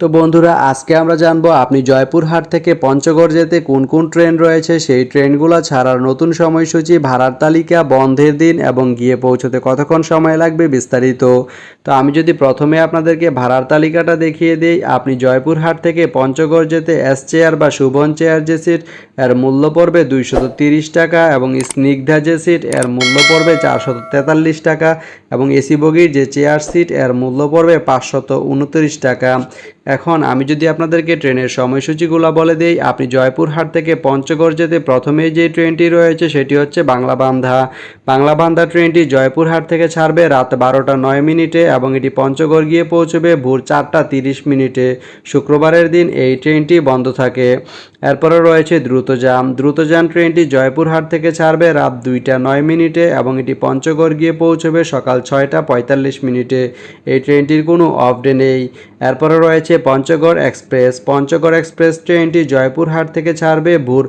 তো বন্ধুরা, আজকে আমরা জানব আপনি জয়পুরহাট থেকে পঞ্চগড় যেতে কোন কোন ট্রেন রয়েছে। সেই ট্রেনগুলো ছাড়ার নতুন সময়সূচি, ভাড়ার তালিকা, বন্ধের দিন এবং গিয়ে পৌঁছতে কতক্ষণ সময় লাগবে বিস্তারিত। তো আমি যদি প্রথমে আপনাদেরকে ভাড়ার তালিকাটা দেখিয়ে দিই, আপনি জয়পুরহাট থেকে পঞ্চগড় যেতে এস চেয়ার বা শুভন চেয়ার যে সিট এর মূল্য পড়বে দুইশত টাকা এবং স্নিগ্ধা যে সিট এর মূল্য পড়বে চারশত তেতাল্লিশ টাকা এবং এসি বগির যে চেয়ার সিট এর মূল্য পড়বে পাঁচশত উনত্রিশ টাকা। এখন আমি যদি আপনাদেরকে ট্রেনের সময়সূচিগুলো বলে দিই, আপনি জয়পুরহাট থেকে পঞ্চগড় যেতে প্রথমে যে ট্রেনটি রয়েছে সেটি হচ্ছে বাংলা বান্ধা বাংলা বান্ধা ট্রেনটি জয়পুরহাট থেকে ছাড়বে রাত বারোটা নয় মিনিটে এবং এটি পঞ্চগড় গিয়ে পৌঁছবে ভোর চারটা তিরিশ মিনিটে। শুক্রবারের দিন এই ট্রেনটি বন্ধ থাকে। এরপরে রয়েছে দ্রুতযান। দ্রুতযান ট্রেনটি জয়পুরহাট থেকে ছাড়বে রাত দুইটা নয় মিনিটে এবং এটি পঞ্চগড় গিয়ে পৌঁছবে সকাল ছয়টা পঁয়তাল্লিশ মিনিটে। এই ট্রেনটির কোনো অফ ডে নেই। এরপরে রয়েছে পঞ্চগড় এক্সপ্রেস। পঞ্চগড় এক্সপ্রেস ট্রেনটি জয়পুরহাট থেকে ছাড়বে ভোর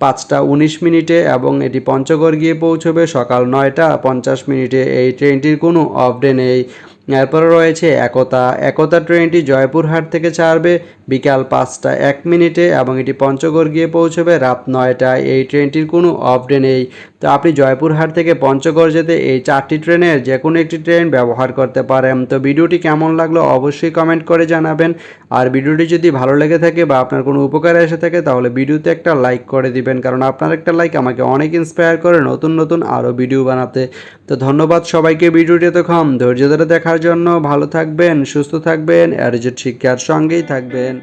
পাঁচটা উনিশ মিনিটে এবং এটি পঞ্চগড় গিয়ে পৌঁছবে সকাল নয়টা পঞ্চাশ মিনিটে। এই ট্রেনটির কোনো অফ নেই। এরপরে রয়েছে একতা। একতা ট্রেনটি জয়পুরহাট থেকে ছাড়বে বিকাল পাঁচটা এক মিনিটে এবং এটি পঞ্চগড় গিয়ে পৌঁছবে। রাত নয়টায় এই ট্রেনটির কোনো অফ ডে নেই। তো আপনি জয়পুরহাট থেকে পঞ্চগড় যেতে এই চারটি ট্রেনের যে কোনো একটি ট্রেন ব্যবহার করতে পারেন। তো ভিডিওটি কেমন লাগল অবশ্যই কমেন্ট করে জানাবেন। আর ভিডিওটি যদি ভালো লেগে থাকে বা আপনার কোনো উপকারে এসে থাকে, তাহলে ভিডিওতে একটা লাইক করে দিবেন। কারণ আপনার একটা লাইক আমাকে অনেক ইন্সপায়ার করে নতুন নতুন আরও ভিডিও বানাতে। তো ধন্যবাদ সবাইকে ভিডিওটি এতক্ষণ। ধৈর্য ধরে দেখার জন্য ভালো থাকবেন, সুস্থ থাকবেন অ্যারিজেট শিক্ষার সঙ্গেই থাকবেন।